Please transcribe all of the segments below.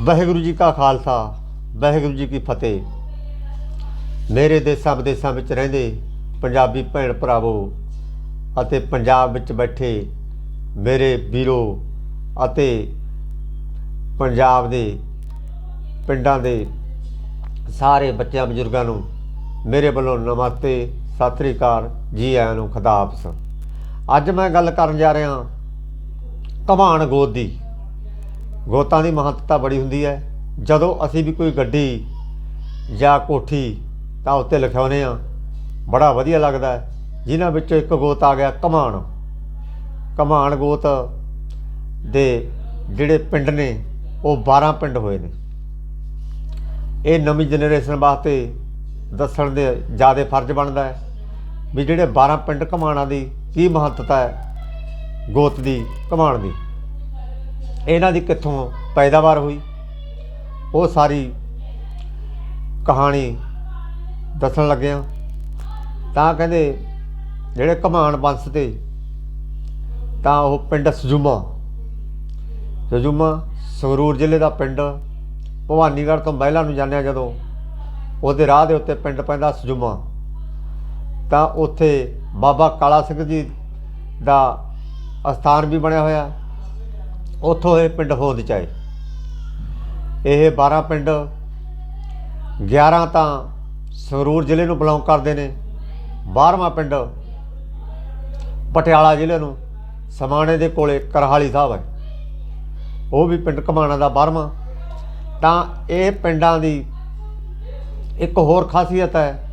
ਵਾਹਿਗੁਰੂ ਜੀ ਕਾ ਖਾਲਸਾ, ਵਾਹਿਗੁਰੂ ਜੀ ਕੀ ਫਤਿਹ। ਮੇਰੇ ਦੇਸਾਂ ਵਿਦੇਸਾਂ ਵਿੱਚ ਰਹਿੰਦੇ ਪੰਜਾਬੀ ਭੈਣ ਭਰਾਵੋ ਅਤੇ ਪੰਜਾਬ ਵਿੱਚ ਬੈਠੇ ਮੇਰੇ ਵੀਰੋ ਅਤੇ ਪੰਜਾਬ ਦੇ ਪਿੰਡਾਂ ਦੇ ਸਾਰੇ ਬੱਚਿਆਂ, ਬਜ਼ੁਰਗਾਂ ਨੂੰ ਮੇਰੇ ਵੱਲੋਂ ਨਮਸਤੇ, ਸਤਿ ਸ੍ਰੀ ਅਕਾਲ ਜੀ ਆਇਆਂ ਨੂੰ ਖੁਦਾਫਸ ਅੱਜ ਮੈਂ ਗੱਲ ਕਰਨ ਜਾ ਰਿਹਾ ਘਮਾਣ ਗੋਤ ਦੀ। ਗੋਤਾਂ ਦੀ ਮਹੱਤਤਾ ਬੜੀ ਹੁੰਦੀ ਹੈ। ਜਦੋਂ ਅਸੀਂ ਵੀ ਕੋਈ ਗੱਡੀ ਜਾਂ ਕੋਠੀ ਤਾਂ ਉੱਤੇ ਲਿਖਾਉਂਦੇ ਆ ਬੜਾ ਵਧੀਆ ਲੱਗਦਾ ਹੈ। ਜਿਨ੍ਹਾਂ ਵਿੱਚੋਂ ਇੱਕ ਗੋਤ ਆ ਗਿਆ ਘਮਾਣ ਘਮਾਣ ਗੋਤ ਦੇ ਜਿਹੜੇ ਪਿੰਡ ਨੇ, ਉਹ 12 ਪਿੰਡ ਹੋਏ ਨੇ। ਇਹ ਨਵੀਂ ਜਨਰੇਸ਼ਨ ਵਾਸਤੇ ਦੱਸਣ ਦੇ ਜ਼ਿਆਦਾ ਫਰਜ਼ ਬਣਦਾ ਹੈ ਵੀ ਜਿਹੜੇ 12 ਪਿੰਡ ਘਮਾਣਾ ਦੀ ਕੀ ਮਹੱਤਤਾ ਹੈ, ਗੋਤ ਦੀ ਘਮਾਣ ਦੀ। ਇਹਨਾਂ ਦੀ ਕਿੱਥੋਂ ਪੈਦਾਵਾਰ ਹੋਈ? ਉਹ ਸਾਰੀ ਕਹਾਣੀ ਦੱਸਣ ਲੱਗਿਆ ਤਾਂ ਕਹਿੰਦੇ ਜਿਹੜੇ ਘਮਾਣ ਬੰਸ ਤੇ, ਤਾਂ ਉਹ ਪਿੰਡ ਸਜੂਮਾ। ਸਜੂਮਾ ਸੰਗਰੂਰ ਜ਼ਿਲ੍ਹੇ ਦਾ ਪਿੰਡ, ਭਵਾਨੀਗੜ੍ਹ ਤੋਂ ਮਹਿਲਾ ਨੂੰ ਜਾਂਦੇ ਆ ਜਦੋਂ ਉਹਦੇ ਰਾਹ ਦੇ ਉੱਤੇ ਪਿੰਡ ਪੈਂਦਾ ਸਜੂਮਾ। ਤਾਂ ਉੱਥੇ ਬਾਬਾ ਕਾਲਾ ਸਿੰਘ ਜੀ ਦਾ ਅਸਥਾਨ ਵੀ ਬਣਿਆ ਹੋਇਆ। ਉੱਥੋਂ ਇਹ ਪਿੰਡ ਹੋਂਦ ਚ ਆਏ। ਇਹ 12 ਪਿੰਡ 11 ਤਾਂ ਸੰਗਰੂਰ ਜ਼ਿਲ੍ਹੇ ਨੂੰ ਬਿਲੋਂਗ ਕਰਦੇ ਨੇ। 12ਵਾਂ ਪਿੰਡ ਪਟਿਆਲਾ ਜ਼ਿਲ੍ਹੇ ਨੂੰ, ਸਮਾਣੇ ਦੇ ਕੋਲੇ ਕਰਹਾਲੀ ਸਾਹਿਬ ਹੈ। ਉਹ ਵੀ ਪਿੰਡ ਘਮਾਣਾ ਦਾ 12ਵਾਂ ਤਾਂ ਇਹ ਪਿੰਡਾਂ ਦੀ ਇੱਕ ਹੋਰ ਖਾਸੀਅਤ ਹੈ,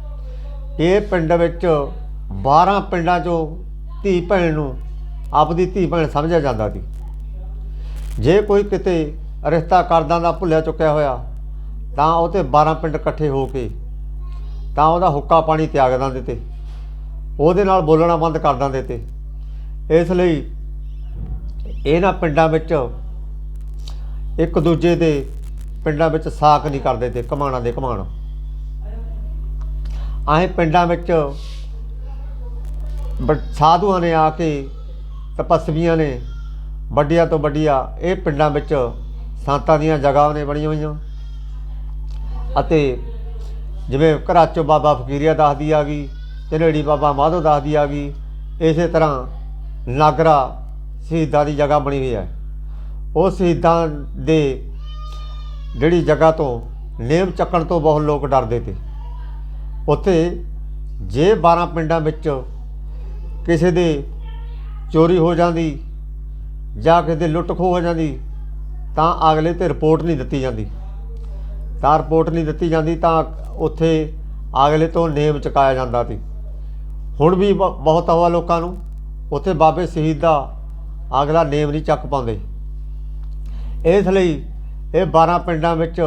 ਇਹ ਪਿੰਡ ਵਿੱਚ 12 ਪਿੰਡਾਂ ਚੋਂ ਧੀ ਭੈਣ ਨੂੰ ਆਪਦੀ ਧੀ ਭੈਣ ਸਮਝਿਆ ਜਾਂਦਾ ਸੀ। ਜੇ ਕੋਈ ਕਿਤੇ ਰਿਸ਼ਤਾ ਕਰਦਾਂ ਦਾ ਭੁੱਲਿਆ ਚੁੱਕਿਆ ਹੋਇਆ, ਤਾਂ ਉਹ ਤੇ 12 ਪਿੰਡ ਇਕੱਠੇ ਹੋ ਕੇ ਤਾਂ ਉਹਦਾ ਹੁੱਕਾ ਪਾਣੀ ਤਿਆਗ ਦਿੰਦੇ ਤੇ। ਉਹਦੇ ਨਾਲ ਬੋਲਣਾ ਬੰਦ ਕਰ ਦਿੰਦੇ ਤੇ। ਇਸ ਲਈ ਇਹਨਾਂ ਪਿੰਡਾਂ ਵਿੱਚ ਇੱਕ ਦੂਜੇ ਦੇ ਪਿੰਡਾਂ ਵਿੱਚ ਸਾਕ ਨਹੀਂ ਕਰਦੇ ਤੇ ਕਮਾਣਾ ਦੇ ਕਮਾਣ। ਆਏ ਪਿੰਡਾਂ ਵਿੱਚ ਬ- ਸਾਧੂਆਂ ਨੇ ਆ ਕੇ ਤਪਸਵੀਆਂ ਨੇ ਵੱਡੀਆਂ ਤੋਂ ਵੱਡੀਆਂ ਇਹ ਪਿੰਡਾਂ ਵਿੱਚ ਸੰਤਾਂ ਦੀਆਂ ਜਗ੍ਹਾਵਾਂ ਨੇ ਬਣੀਆਂ ਹੋਈਆਂ। ਅਤੇ ਜਿਵੇਂ ਘਰਾਚੋਂ ਬਾਬਾ ਫਕੀਰੀਆ ਦੱਸਦੀ ਆ ਗਈ ਝਨੇੜੀ ਬਾਬਾ ਮਾਧੋ ਦੱਸਦੀ ਆ ਗਈ, ਇਸੇ ਤਰ੍ਹਾਂ ਨਾਗਰਾ ਸ਼ਹੀਦਾਂ ਦੀ ਜਗ੍ਹਾ ਬਣੀ ਹੋਈ ਹੈ। ਉਹ ਸ਼ਹੀਦਾਂ ਦੇ ਜਿਹੜੀ ਜਗ੍ਹਾ ਤੋਂ ਨੇਮ ਚੱਕਣ ਤੋਂ ਬਹੁਤ ਲੋਕ ਡਰਦੇ ਤੇ। ਉੱਥੇ ਜੇ 12 ਪਿੰਡਾਂ ਵਿੱਚ ਕਿਸੇ ਦੇ ਚੋਰੀ ਹੋ ਜਾਂਦੀ ਜਾਂ ਕਿਸੇ ਲੁੱਟ ਖੋਹ ਹੋ ਜਾਂਦੀ, ਤਾਂ ਅਗਲੇ ਤੇ ਰਿਪੋਰਟ ਨਹੀਂ ਦਿੱਤੀ ਜਾਂਦੀ। ਤਾਂ ਰਿਪੋਰਟ ਨਹੀਂ ਦਿੱਤੀ ਜਾਂਦੀ, ਤਾਂ ਉੱਥੇ ਅਗਲੇ ਤੋਂ ਨੇਮ ਚੁਕਾਇਆ ਜਾਂਦਾ ਸੀ। ਹੁਣ ਵੀ ਬ- ਬਹੁਤ ਆਵਾ ਲੋਕਾਂ ਨੂੰ, ਉੱਥੇ ਬਾਬੇ ਸ਼ਹੀਦ ਦਾ ਅਗਲਾ ਨੇਮ ਨਹੀਂ ਚੱਕ ਪਾਉਂਦੇ। ਇਸ ਲਈ ਇਹ 12 ਪਿੰਡਾਂ ਵਿੱਚ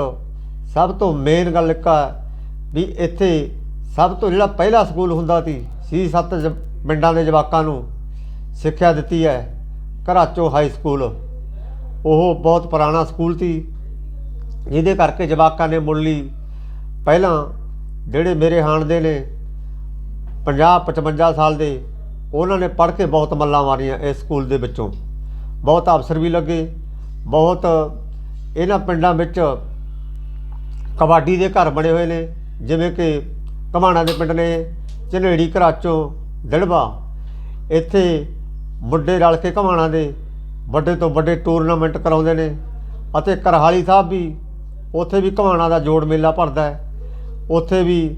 ਸਭ ਤੋਂ ਮੇਨ ਗੱਲ ਇੱਕ ਹੈ ਵੀ ਇੱਥੇ ਸਭ ਤੋਂ ਜਿਹੜਾ ਪਹਿਲਾ ਸਕੂਲ ਹੁੰਦਾ ਸੀ ਸੀ ਸੱਤ ਜ- ਪਿੰਡਾਂ ਦੇ ਜਵਾਕਾਂ ਨੂੰ ਸਿੱਖਿਆ ਦਿੱਤੀ ਹੈ। ਘਰਾਚੋ ਹਾਈ ਸਕੂਲ। ਉਹ ਬਹੁਤ ਪੁਰਾਣਾ ਸਕੂਲ ਸੀ। ਜਿਹਦੇ ਕਰਕੇ ਜਵਾਕਾਂ ਨੇ ਮੁੱਢਲੀ ਪਹਿਲਾਂ ਜਿਹੜੇ ਮੇਰੇ ਹਾਣ ਦੇ ਨੇ 50 55 ਸਾਲ ਦੇ, ਉਹਨਾਂ ਨੇ ਪੜ੍ਹ ਕੇ ਬਹੁਤ ਮੱਲਾਂ ਮਾਰੀਆਂ ਇਸ ਸਕੂਲ ਦੇ ਵਿੱਚੋਂ। ਬਹੁਤ ਅਫਸਰ ਵੀ ਲੱਗੇ। ਬਹੁਤ ਇਹਨਾਂ ਪਿੰਡਾਂ ਵਿੱਚ ਕਬੱਡੀ ਦੇ ਘਰ ਬਣੇ ਹੋਏ ਨੇ। ਜਿਵੇਂ ਕਿ ਕਮਾਣਾ ਦੇ ਪਿੰਡ ਨੇ ਚਨੇੜੀ ਘਰਾਚੋਂ ਦਿੜਵਾ ਇੱਥੇ ਮੁੰਡੇ ਰਲ ਕੇ ਕਮਾਣਾ ਦੇ ਵੱਡੇ ਤੋਂ ਵੱਡੇ ਟੂਰਨਾਮੈਂਟ ਕਰਾਉਂਦੇ ਨੇ ਅਤੇ ਕਰਹਾਲੀ ਸਾਹਿਬ ਵੀ ਉੱਥੇ ਵੀ ਘਮਾਣਾ ਦਾ ਜੋੜ ਮੇਲਾ ਭਰਦਾ ਉੱਥੇ ਵੀ